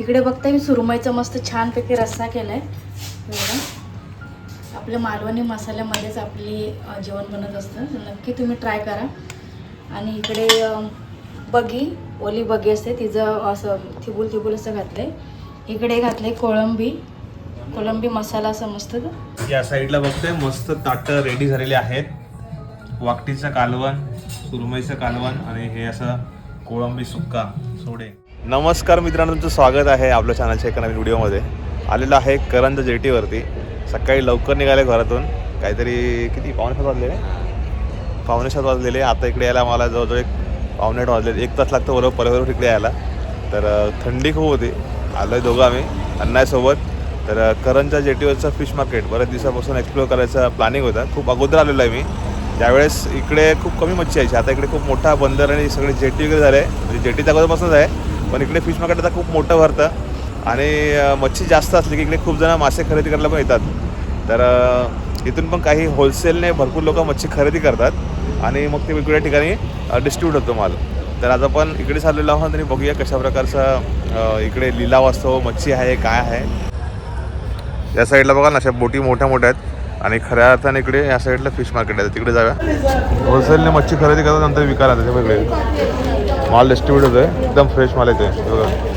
इकडे बघताय मी सुरमईचा मस्त छानपैकी रस्सा केलाय. आहे आपल्या मालवणी मसाल्यामध्येच आपली जेवण बनत असतं. नक्की तुम्ही ट्राय करा. आणि इकडे बगी ओली बगी असते तिचं असं थिबूल थिबूल असं घातलंय. इकडे घातलंय कोळंबी. कोळंबी मसाला असं मस्त. या साईडला बघतोय मस्त ताट रेडी झालेले आहेत. वाकटीचं कालवण सुरमईचं कालवण आणि हे असं कोळंबी सुक्का सोडे. नमस्कार मित्रांनो तुमचं स्वागत आहे आपल्या चॅनलच्या एका नवीन व्हिडिओमध्ये. आलेलं आहे करंज जेटीवरती. सकाळी लवकर निघाले घरातून. काहीतरी किती? पावणे सात वाजलेले? पावणे सात वाजलेले. आता इकडे यायला मला जवळजवळ एक पावणे आठ वाजले एक तास लागतं बरोबर परवर इकडे यायला. तर थंडी खूप होती. आलो आहे दोघं आम्ही अण्णासोबत तर करंजा जेटीवरचं फिश मार्केट बऱ्याच दिवसापासून एक्सप्लोअर करायचा प्लॅनिंग होता. खूप अगोदर आलेलो आहे मी. ज्यावेळेस इकडे खूप कमी मच्छी यायची. आता इकडे खूप मोठा बंदर आणि सगळे जेटी वगैरे झाले. म्हणजे जेटीच्या अगोदरपासूनच आहे. पण इकडे फिश मार्केटचा खूप मोठं भरतं. आणि मच्छी जास्त असली की इकडे खूप जण मासे खरेदी करायला पण येतात. तर इथून पण काही होलसेलने भरपूर लोक मच्छी खरेदी करतात. आणि मग ते वेगवेगळ्या ठिकाणी डिस्ट्रीब्यूट होतो माल. तर आज आपण इकडे चाललेलो आहोत आणि बघूया कशा प्रकारचा इकडे लिलाव असतो मच्छी आहे काय आहे. या साईडला बघा ना अशा बोटी मोठ्या मोठ्या आहेत. आणि खऱ्या अर्थाने इकडे या साईडला फिश मार्केट आहे. तिकडे जाऊया. होलसेलने मच्छी खरेदी करतात नंतर विकायला त्याचे वेगळे माल डिस्ट्रीब्यूट होतोय. एकदम फ्रेश माल येते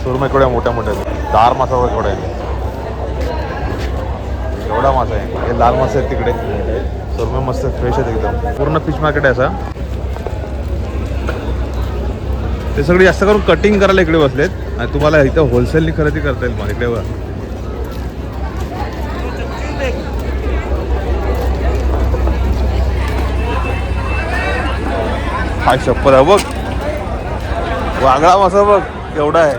सुरमय बघा मोठ्या मोठ्या. आहेत दार मासा वगैरे केवढा आहे. एवढा मासा आहे. हे लाल मासे आहेत तिकडे. सुरमय मस्त फ्रेश आहेत एकदम. पूर्ण फिश मार्केट आहे असं. ते सगळे जास्त करून कटिंग करायला इकडे बसलेत. आणि तुम्हाला इथं होलसेलनी खरेदी करता येईल मग इकडे बघा. काय शप्पथ आहे बघ. वागळा मासा बघ केवढा आहे.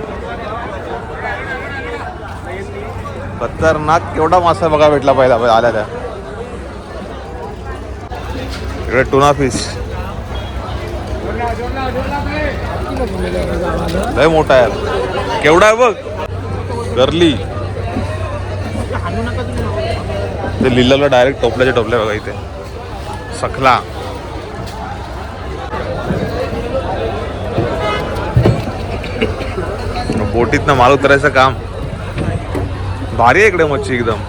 खतरनाक केवढा मासा बघा भेटला पहिला आल्या त्या. इकडे टुना फिश लय मोठा आहे. केवढा आहे बघ. गर्ली. ते लिहिलेलं डायरेक्ट टोपल्याच्या टोपल्या बघा इथे. सखला. बोटीतनं माल उतरायचं काम. भारी आहे इकडे मच्छी एकदम.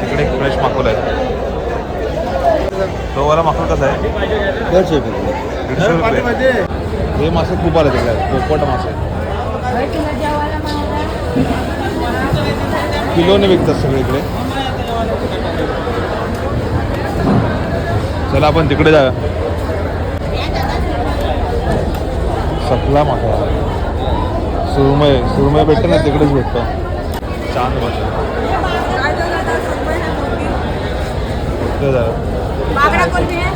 तिकडे फ्रेश माकूल आहे. तो वाला माकूल कसा आहे? दीडशे रुपये. दीडशे रुपये. हे मासे खूप आले तिकडे. पोपट मासे. किलोने विकतात सगळे इकडे. चला आपण तिकडे जाऊया. सखला मासा सुरमय सुरमय भेटतं ना तिकडेच भेटतो. छान बागडा कोणती आहे?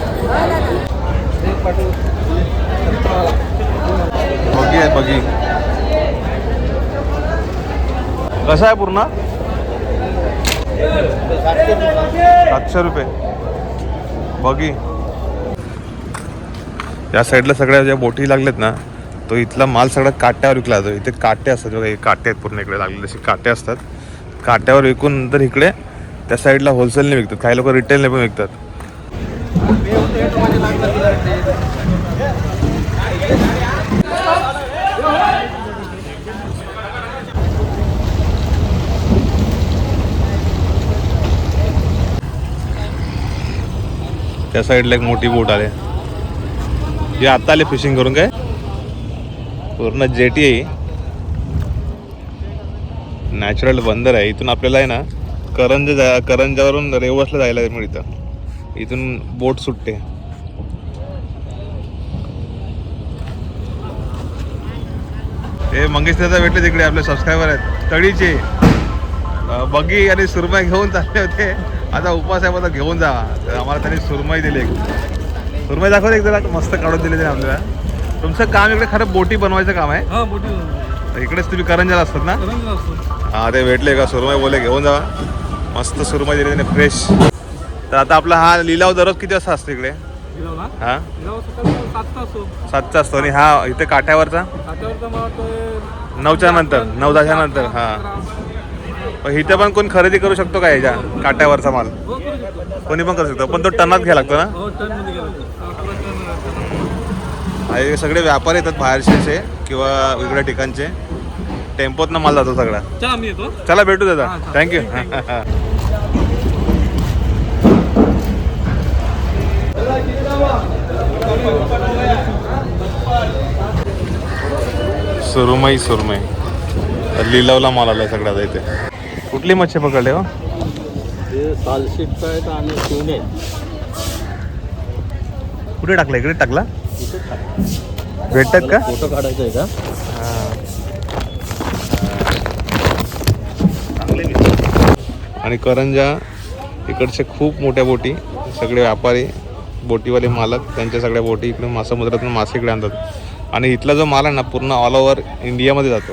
बगी आहे बगी कसा आहे पूर्ण? सातशे रुपये. बगी या साईडला सगळ्या ज्या बोटी लागल्यात ना तो इथला माल सगळा काट्यावर विकला जातो. इथे काटे असतात बघा हे काटे आहेत पूर्ण इकडे लागलेले असे काटे असतात. काट्यावर विकून नंतर इकडे त्या साईडला होलसेलने विकतात. काही लोक रिटेलने पण विकतात. त्या साईडला एक मोठी बोट आले. हे आता आले फिशिंग करून काय? पूर्ण जेटी आहे. नॅचरल बंदर आहे. इथून आपल्याला आहे ना करंज जा करंजावरून रेवसला जायला मिळतं. इथून बोट सुटते. हे मंगेश दादा भेटले तिकडे आपले सबस्क्रायबर आहेत. तळीचे. बगी आणि सुरमई घेऊन चालले होते. आता उपास आहे मला घेऊन जा. आम्हाला त्यांनी सुरमई दिली. सुरमई दाखवत एक जरा मस्त काढून दिली त्याने आपल्याला. तुमचं काम इकडे खरं बोटी बनवायचं काम आहे. हा तर इकडेच तुम्ही करंजाला असतात ना? असतो. हा ते भेटले का? सुरमई बोले घेऊन जा. मस्त सुरमई दिली त्याने फ्रेश तर आता आपला हा लिलाव दररोज किती वाजता असतो इकडे? गिरावला हा? गिराव सकाळी सातचा असतो. सातचा असतो आणि हा इथे काठ्यावरचा काट्यावरचा मला वाटतं नऊच्या नंतर नऊ दहाच्या नंतर हा. पण इथे पण कोण खरेदी करू शकतो का ह्याच्या काट्यावरचा माल? हो करू शकतो. कोणी पण करू शकतो पण तो टनात घ्यायला लागतो ना? हो गेला हे सगळे व्यापारी येतात बाहेरचे किंवा वेगळ्या ठिकाणचे. टेम्पोतनं माल जातो सगळा. चला आम्ही येतो. चला भेटू दादा. थँक्यू सुरमई सुरमई. लिलावला माल आला सगळ्यात इथे. कुठली मच्छी पकडले हो? सालशीट आहेत आणि शिवणे कुठे टाकला इकडे टाकला? भेटतात का? फोटो काढायचा आहे का आणि करंजा इकडचे खूप मोठ्या बोटी सगळे व्यापारी बोटीवाले मालक त्यांच्या सगळ्या बोटी इकडे मा समुद्रातून मासे इकडे आणतात. आणि इथला जो माल आहे ना पूर्ण ऑल ओव्हर इंडियामध्ये जातो.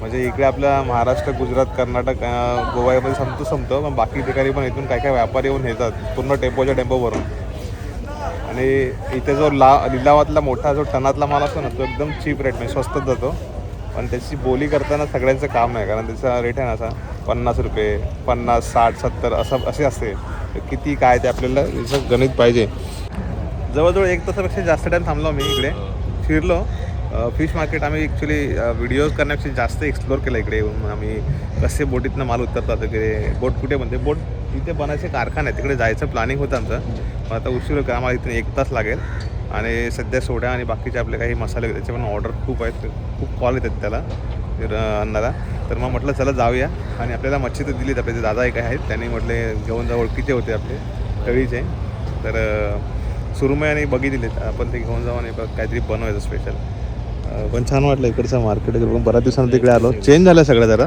म्हणजे इकडे आपल्या महाराष्ट्र गुजरात कर्नाटक अं, गोव्यामध्ये संपतो संपतो पण बाकी ठिकाणी पण इथून काय काय व्यापारी येऊन येतात पूर्ण टेम्पोच्या टेम्पो भरून आणि इथे जो ला लिलावातला मोठा जो टनातला माल असतो ना तो एकदम चीप रेट म्हणजे स्वस्तच जातो. पण त्याची बोली करताना सगळ्यांचं काम आहे कारण त्याचा रेट आहे ना असा पन्नास रुपये पन्नास साठ सत्तर असं असे असते. किती काय ते आपल्याला याचं गणित पाहिजे. जवळजवळ एक तासापेक्षा जास्त टाईम थांबलो मी इकडे. फिरलो. फिश मार्केट आम्ही ॲक्च्युली व्हिडिओज करण्यापेक्षा जास्त एक्सप्लोर केलं इकडे येऊन. आम्ही कसे बोटीतनं माल उतरतात वगैरे बोट कुठे म्हणते? बोट इथे बनायचे कारखाने आहेत. तिकडे जायचं प्लॅनिंग होतं आमचं. पण आता उशीर का आम्हाला इथून एक तास लागेल. आणि सध्या सोड्या आणि बाकीचे आपले काही मसाले त्याचे पण ऑर्डर खूप आहेत. खूप कॉल येतात त्याला. अन्नाला. तर मग म्हटलं चला जाऊया. आणि आपल्याला मच्छी तर दिलीत. आपले जे दादा एक आहेत त्यांनी म्हटले घेऊन जा ओळखीचे होते आपले. तळीचे. तर अं, सुरमई आणि बगी दिलेत आपण ते घेऊन जाऊ आणि बघ काहीतरी बनवायचं स्पेशल पण छान वाटलं इकडचं मार्केट बऱ्याच दिवसानंतर तिकडे आलो. चेंज झालं सगळं जरा.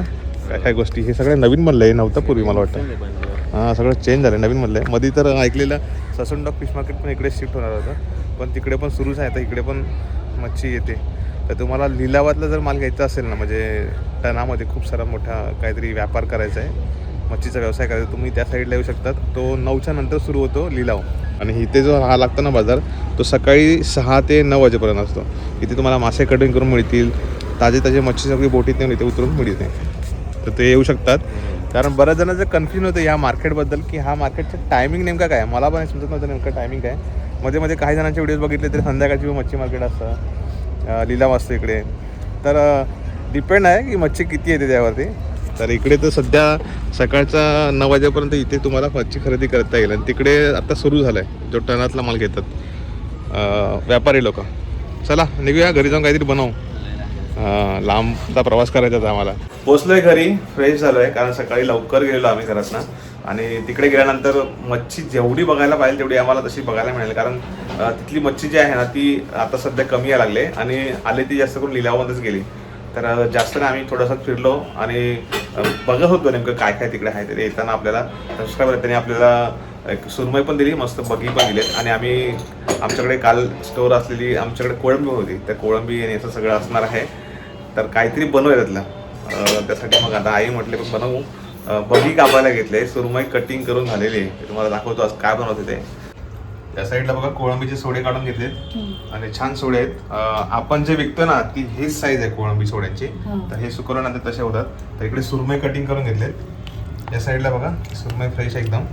काय काय गोष्टी. हे सगळं नवीन बनलं हे नव्हतं पूर्वी मला वाटतं. हां सगळं चेंज झालं नवीन बनलं आहे मध्ये तर ऐकलेलं ससून डॉग फिश मार्केट पण इकडे शिफ्ट होणार होतं. पण तिकडे पण सुरूच आहे. तर इकडे पण मच्छी येते. तर तुम्हाला लिलावातला जर माल घ्यायचा असेल ना म्हणजे टनामध्ये खूप सारा मोठा काहीतरी व्यापार करायचा आहे. मच्छीचा व्यवसाय करायचा तुम्ही त्या साईडला येऊ शकतात. तो नऊच्या नंतर सुरू होतो लिलाव. आणि इथे जो हा लागतो ना बाजार तो सकाळी सहा ते नऊ वाजेपर्यंत असतो. इथे तुम्हाला मासे कटिंग करून मिळतील. ताजे ताजे मच्छी सगळी बोटीत नेऊन इथे उतरून मिळते. तर ते येऊ शकतात. कारण बऱ्याच जणांचं कन्फ्युजन होतं या मार्केटबद्दल की हा मार्केटचं टायमिंग नेमका काय? मला पण समजत नव्हतं नेमकं टायमिंग काय. मध्ये मध्ये काही जणांचे व्हिडिओज बघितले तरी संध्याकाळची पण मच्छी मार्केट असतं. अं, लिलाव असतो इकडे. तर डिपेंड आहे की मच्छी किती येते त्यावरती. तर इकडे तर सध्या सकाळचा नऊ वाजेपर्यंत इथे तुम्हाला मच्छी खरेदी करता येईल. आणि तिकडे आता सुरू झालं आहे जो टनातला माल घेतात. व्यापारी लोक. चला निघूया. घरी जाऊन काहीतरी बनवू. लांबचा प्रवास करायचा होता आम्हाला. पोचलोय घरी फ्रेश झालोय कारण सकाळी लवकर गेलेलो आम्ही घरातनं. आणि तिकडे गेल्यानंतर मच्छी जेवढी बघायला पाहिजे तेवढी आम्हाला तशी बघायला मिळेल. कारण तिथली मच्छी जी आहे ना ती आता सध्या कमी यायला लागले आणि आले ती जास्त करून लिलावामध्येच गेली. तर जास्त ना आम्ही थोडंसं फिरलो आणि बघत होतो नेमकं काय काय तिकडे आहे ते. येताना आपल्याला सबस्क्रायबर त्यांनी आपल्याला एक सुरमई पण दिली मस्त बगी पण दिलेत. आणि आम्ही आमच्याकडे काल स्टोअर असलेली आमच्याकडे कोळंबी होती. त्या कोळंबी आणि असं सगळं असणार आहे. तर काहीतरी बनवूया त्यातलं. त्यासाठी मग आता आई म्हटले पण बनवू. बगी कापायला घेतले सुरमई कटिंग करून झालेली आहे. तुम्हाला दाखवतो आज काय बनवते ते. त्या साईडला बघा कोळंबीचे सोडे काढून घेतलेत. आणि छान सोडे आहेत. आपण जे विकतो ना ती हेच साईज आहे कोळंबी सोड्यांची. तर हे सुकवल्यानंतर तसे होतात. तर इकडे सुरमई कटिंग करून घेतलेत. या साईडला बघा सुरमई फ्रेश आहे एकदम.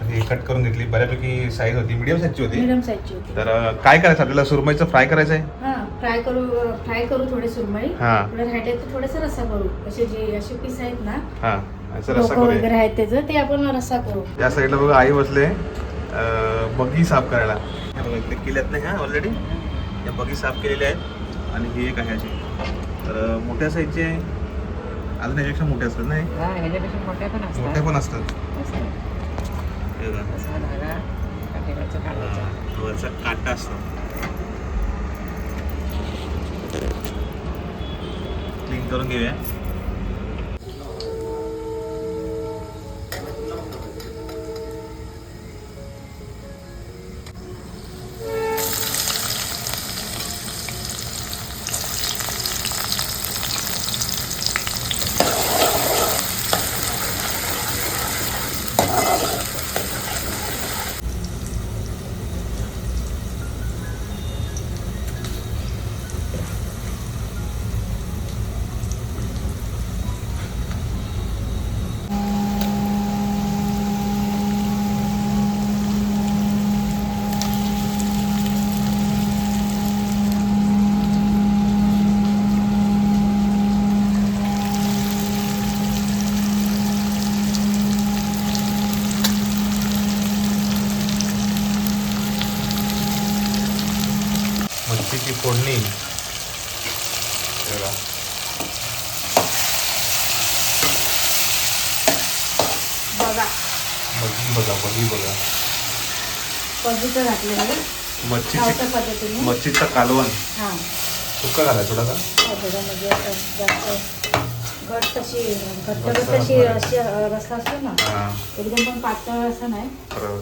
तर हे कट करून घेतली. बऱ्यापैकी साईज होती. मीडियम साईजची होती. तर काय करायचं? आपल्याला सुरमईचं फ्राय करायचं आहे फ्राय करू फ्राय करू थोडे सुरमई. हा. तर थोडासा रस्सा करू. असे जे असे पीस आहेत ना हां. असं रस्सा करूया वगैरे आहेत त्याचं ते आपण रस्सा करू. या साईडला बघा आई बसले. अं, बगी साफ करायला. हे बघा इकडे केल्यात नाही हा ऑलरेडी या बगी साफ केलेल्या आहेत. आणि ही एक आहे अशी. तर अं, मोठ्या साईजचे अजून याच्यापेक्षा मोठे असतात नाही हा, ह्याच्यापेक्षा मोठ्या पण असतात. मोठे पण असतात. असं आहे. हे बघा. असा धागा काठीवरचा काढायचा हा, वरचा काटा असतो. 링 그런 게 왜? किंग बघा. बघा बघी. मच्छीची गावच्या पद्धतीने. मच्छीचा कालवण. हां. सुक्का घालाय थोडासा. थोडं म्हणजे असं जास्त घट तशी घट्ट घट्ट तशी. अशी रस्सा असतो ना हा. एकदम पण पातळ असं नाही. बरोबर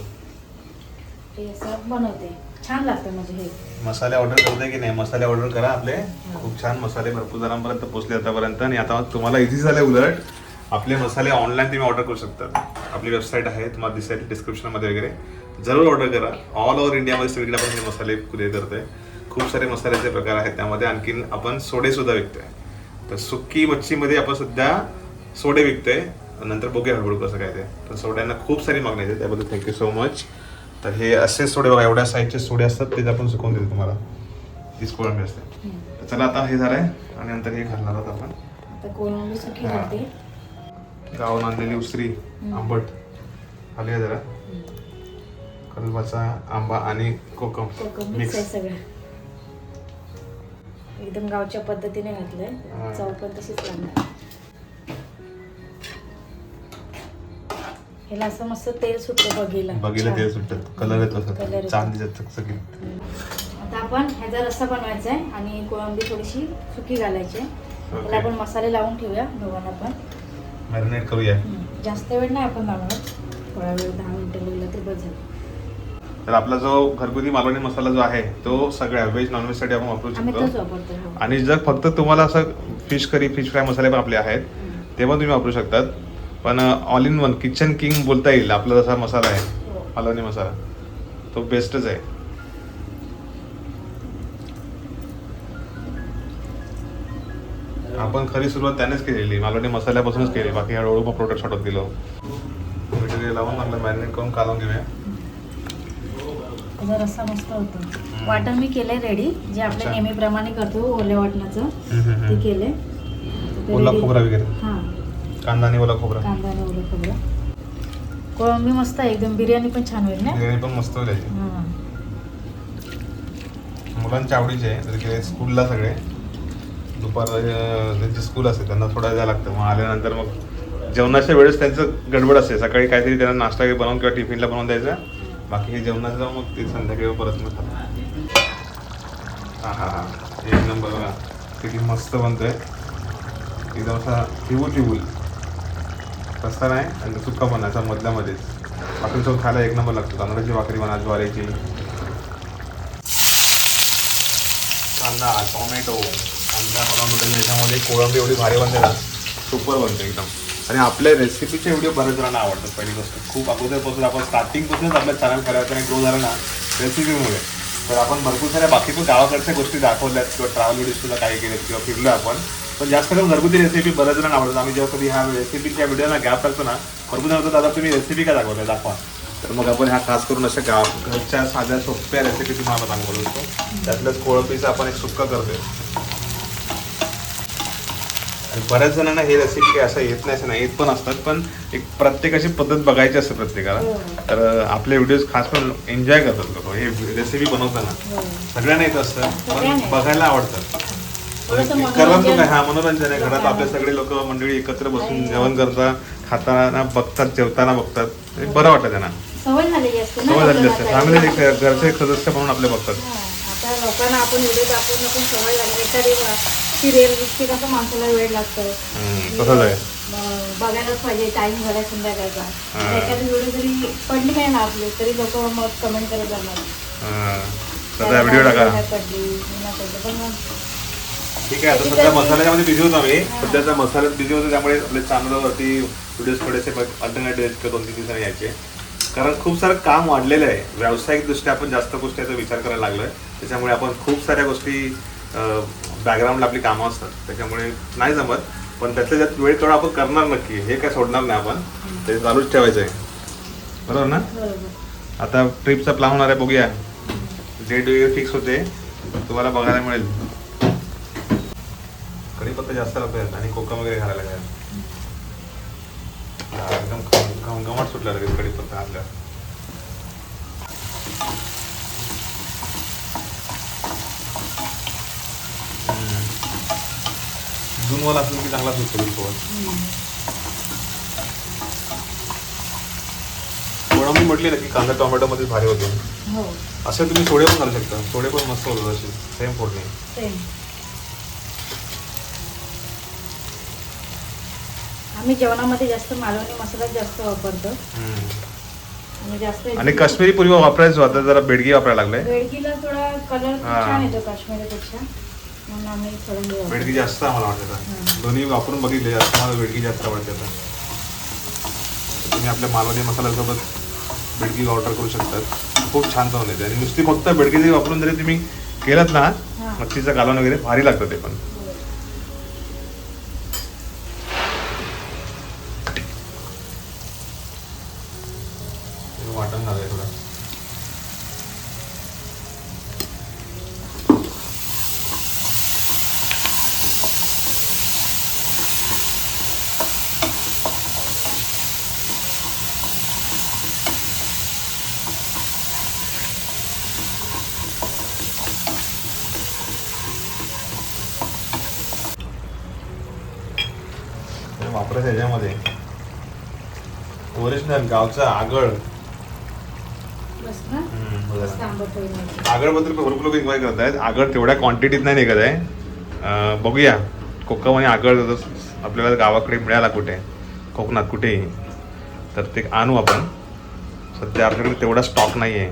ते असं बनवते. छान लागतं म्हणजे हे. मसाले ऑर्डर करताय की नाही? मसाले ऑर्डर करा आपले. खूप छान मसाले भरपूर जणांपर्यंत पोहोचले आतापर्यंत. आणि आता तुम्हाला इझी झाले उलट. आपले मसाले ऑनलाईन तुम्ही ऑर्डर करू शकता. आपली वेबसाईट आहे तुम्हाला दिसेल डिस्क्रिप्शनमध्ये वगैरे. जरूर ऑर्डर करा. ऑल ओव्हर इंडियामध्ये सगळीकडे आपण हे मसाले कुरिअर करतोय? खूप सारे मसाल्याचे प्रकार आहेत त्यामध्ये. आणखीन आपण सोडे सुद्धा विकतोय. तर सुक्की मच्छीमध्ये आपण सध्या सोडे विकतोय. नंतर बघूया हळूहळू कसं काय ते. तर सोड्यांना खूप सारी मागणी आहे. त्याबद्दल थँक्यू सो मच तर हे असे सोडे बघा एवढ्या साईजचे सोडे असतात तेच आपण सुकवून देतो तुम्हाला. तीच कोळंबी असते. तर चला आता हे झालंय आणि नंतर हे घालणार आहोत आपण. गावून आणलेली उसरी आंबट. आली आहे जरा. कलबाचा आंबा आणि कोकम मिक्स एकदम गावच्या पद्धतीने. घातलंय. चव पण तशीच लागणार. ह्याला असं मस्त तेल सुटतं बघीला बघितलं छान. तेल सुटतात कलर येतो येतो. चांदीच्या चकचकीत. आता आपण ह्याचा रस्सा बनवायचा आहे आणि कोळंबी थोडीशी सुकी घालायची आहे. त्याला आपण मसाले लावून ठेवूया. दोघांना पण. मॅरिनेट करूया. जास्त वेळ नाही आपण लावणार. थोडा वेळ दहा मिनिटं लागला तरी बस तर आपला जो घरगुती मालवणी मसाला जो आहे तो सगळ्या व्हेज नॉनव्हेजसाठी आपण वापरू शकतो. हो. आणि जर फक्त तुम्हाला असं फिश करी फिश फ्राय मसाले पण आपले आहेत. ते पण तुम्ही वापरू शकतात. पण all in one kitchen king बोलता येईल. आपला जसा मसाला आहे. हो. मालवणी मसाला. तो बेस्टच आहे. आपण खरी सुरुवात त्यानेच केलेली. मालवणी मसाल्यापासूनच केली. बाकी हळूहळू मग प्रोडक्ट गेलो. मीठ वगैरे लावून आपलं मॅरिनेट करून कालवून घेऊया. त्याचा रस्सा मस्त होतो. वाटण मी केलंय रेडी जे आपल्या. नेहमीप्रमाणे करतो ओल्या वाटणाचं ते. केलंय. ओला खोबरा वगैरे. हा. कांदा आणि ओला खोबरा. कांदा आणि ओलं खोबरं. कोळंबी मस्त आहे एकदम बिर्याणी पण छान होईल ना? बिर्याणी पण मस्त होईल. याची. हा. मुलांच्या आवडीचे आहे जर की स्कूलला सगळे. दुपार अं, त्यांची स्कूल असते त्यांना थोडा जायला लागतं. मग आल्यानंतर मग जेवणाच्या वेळेस त्यांचं गडबड असते. सकाळी काहीतरी त्यांना नाश्ता वगैरे बनवून किंवा टिफिनला बनवून द्यायचा. बाकी हे जेवणाचं मग ते संध्याकाळी परत मग खातात. हा हा हा एक नंबर बघा. किती मस्त बनतोय. एकदम असा चिवूल चिवूल तसा नाही. आणि सुक्का पण असा भाकरी मध्येच खायला एक नंबर लागतो. तांदळाची भाकरी म्हणा ज्वारीची. कांदा टोमॅटो. कांदा टोमॅटो याच्यामध्ये कोळंबी एवढी भारी बनते ना सुपर बनते एकदम. आणि आपल्या रेसिपीचे व्हिडिओ बऱ्याच जणांना आवडतात. पहिली गोष्ट खूप अगोदरपासून आपण स्टार्टिंगपासूनच आपल्या चॅनल करायचं आणि ग्रो झालं ना रेसिपीमुळे तर आपण भरपूर साऱ्या बाकी पण गावाकडच्या गोष्टी दाखवल्यात किंवा ट्रॅव्हल व्हिडिओ सुद्धा काही केलेत किंवा फिरलो आपण. पण जास्त करून घरगुती रेसिपी बऱ्याच जणांना आवडतात. आम्ही जेव्हा कधी ह्या रेसिपीच्या व्हिडिओला गॅप टाकतो ना भरपूर जण दादा तुम्ही रेसिपी काय दाखवताय? दाखवा. तर मग आपण ह्या खास करून अशा गाव घरच्या साध्या सोप्या रेसिपी तुम्हाला दाखवत असतो त्यातलंच कोळंबीचं आपण एक सुक्का करतोय. आणि बऱ्याच जणांना हे रेसिपी काय असं येत नाही असं नाही येत पण असतात पण एक प्रत्येकाची पद्धत बघायची असते प्रत्येकाला. हो. तर आपले व्हिडिओज खास करून एन्जॉय करतात लोक. हे रेसिपी बनवताना. हो. सगळ्यांना येत असतं पण. बघायला आवडतं करमणूक मनोरंजन- आहे हा मनोरंजन आहे. घरात. आपले सगळे लोक मंडळी एकत्र बसून आणि- जेवण करतात खाताना बघतात जेवताना बघतात. हे बरं वाटतं त्यांना. सवय झालेली असते ना सवय झालेली असते. लोकांना फॅमिली काय. घरचे सदस्य म्हणून आपले बघतात. हा, आता लोकांना आपण व्हिडिओ दाखवून दाखवून सवय झाली एखादी सिरियल दिसते कसं माणसाला वेळ लागतो. तसंच आहे. बघायलाच पाहिजे टाइम झाला संध्याकाळचा. हा. एखादी व्हिडिओ जरी पडली नाही ना आपली तरी लोक मग कमेंट करत जाणार हा. व्हिडिओ टाका. पडली पण ठीक आहे आता सध्या मसाल्यामध्ये बिझी होतो आम्ही. सध्याच्या मसाल्यात बिझी होतो त्यामुळे आपल्या चॅनलवरती व्हिडिओज थोडेसे अल्टरनेटिव्ह दोन तीन दिवसांनी यायचे. कारण खूप सारं काम वाढलेलं आहे. व्यावसायिक दृष्ट्या आपण जास्त गोष्टी याचा विचार करायला लागलोय. त्याच्यामुळे आपण खूप साऱ्या गोष्टी बॅकग्राऊंडला आपली कामं असतात. त्याच्यामुळे नाही जमत. पण त्यातल्या त्यात वेळ काढून आपण करणार नक्की हे काय सोडणार नाही आपण. ते चालूच ठेवायचं आहे. बरोबर ना? आता ट्रिपचा प्लॅन होणार आहे बघूया. डेट वगैरे फिक्स होते. तुम्हाला बघायला मिळेल. कढीपत्ता जास्त लागतो आणि कोकम वगैरे घालायला काय एकदम घम- घमघमाट सुटला लगेच कढीपत्ता आपल्या जूनवाला असेल की चांगला सुचतो सोबत कोळंबी म्हटली ना की कांदा टोमॅटो मध्ये भारी होते. हो. असे तुम्ही सोडे पण घालू शकता. सोडे पण मस्त होतात असे. सेम फोडणी आम्ही जेवणामध्ये जास्त मालवणी मसाला जास्त वापरतो. आणि जास्त आणि काश्मीरी पूर्वी वापरायचो आता जरा बेडगी वापरायला लागलाय. बेडकीला थोडा कलर हा. छान येतो काश्मीरीपेक्षा. म्हणून आम्ही थोडं हे वापरतो. बेडगी जास्त आम्हाला वाटत आता. दोन्ही वापरून बघितले जास्त मला बेडगी जास्त आवडते आता. तुम्ही आपल्या मालवणी मसाल्यासोबत बेडगी ऑर्डर करू शकतात. खूप छान जाऊन येते आणि नुसती फक्त बेडगी जरी वापरून जरी तुम्ही केलं ना. मच्छीचं कालवण वगैरे भारी लागतं ते पण हे वाटण झालंय थोडं हे वापरायचं ह्याच्यामध्ये ओरिजिनल गावचा आगळ. आगळबद्दल भरपूर लोक इन्क्वायरी करत आहेत आगळ तेवढ्या क्वांटिटीत नाही निघत आहे. बघूया. कोकम आणि आगळ आपल्याला गावाकडे मिळाला कुठे? कोकणात कुठेही. तर ते आणू आपण. सध्या आपल्याकडे तेवढा स्टॉक नाही आहे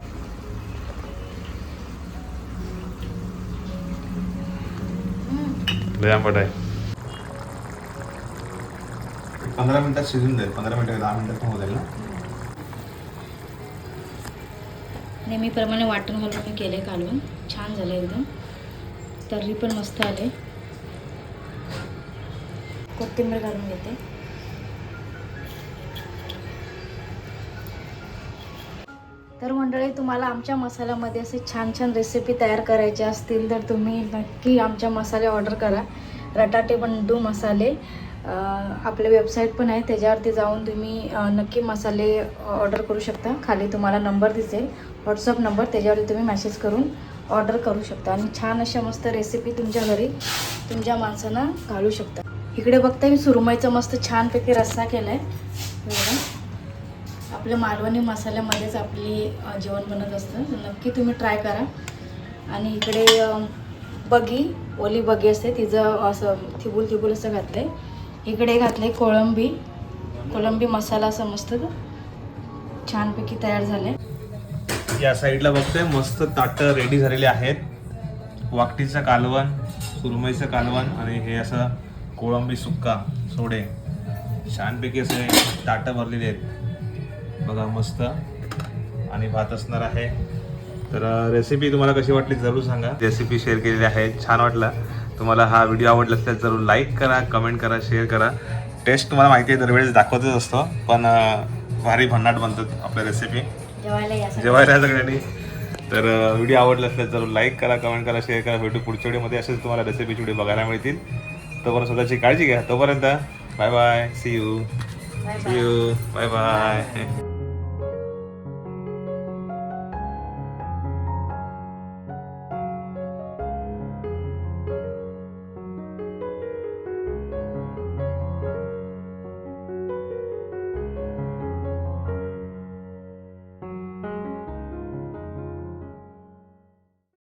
आहे. पंधरा मिनिटात शिजून जाईल. पंधरा मिनिटं दहा मिनिटात पण होऊ जाईल ना नेहमीप्रमाणे वाटण घालून मी केले कालवून छान झालं एकदम. तर्री पण मस्त आले. कोथिंबीर घालून घेते. तर मंडळी तुम्हाला आमच्या मसाल्यामध्ये असे छान छान रेसिपी तयार करायच्या असतील तर तुम्ही नक्की आमच्या मसाले ऑर्डर करा. रटाटे बंडू मसाले. आपले वेबसाईट पण आहे. त्याच्यावरती जाऊन तुम्ही नक्की मसाले ऑर्डर करू शकता. खाली तुम्हाला नंबर दिसेल. व्हॉट्सअप नंबर त्याच्यावरती तुम्ही मेसेज करून ऑर्डर करू शकता. आणि छान अशा मस्त रेसिपी तुमच्या घरी तुमच्या माणसांना घालू शकता. इकडे बघता मी सुरमईचा मस्त छानपैकी रस्सा केला आहे आपल्या मालवणी मसाल्यामध्येच आपली जेवण बनत असतं. नक्की तुम्ही ट्राय करा. आणि इकडे बगी ओली बगी असते. तिचं असं थिबूल थिबूल असं घातलं आहे इकडे घातले कोळंबी. कोळंबी मसाला असं मस्त छानपैकी तयार झाले. या साईडला बघतोय मस्त ताटं रेडी झालेले आहेत. वाकटीचं कालवण सुरमईचं कालवण आणि हे असं कोळंबी सुक्का सोडे. छानपैकी असे ताटं भरलेले आहेत. बघा मस्त. आणि भात असणार आहे. तर रेसिपी तुम्हाला कशी वाटली जरूर सांगा. रेसिपी शेअर केलेली आहे. छान वाटला. तुम्हाला हा व्हिडिओ आवडला असल्यास जरूर लाईक करा कमेंट करा शेअर करा. टेस्ट तुम्हाला माहिती आहे दरवेळेस दाखवतच असतो. पण भारी भन्नाट बनतात आपल्या रेसिपी जेवायला सगळ्यांनी. तर व्हिडिओ आवडला असल्यास जरूर लाईक करा कमेंट करा शेअर करा. भेटू पुढच्या व्हिडिओमध्ये असेच तुम्हाला रेसिपीचे व्हिडिओ बघायला मिळतील. तोपर्यंत स्वतःची काळजी घ्या. तोपर्यंत bye bye see you see you bye bye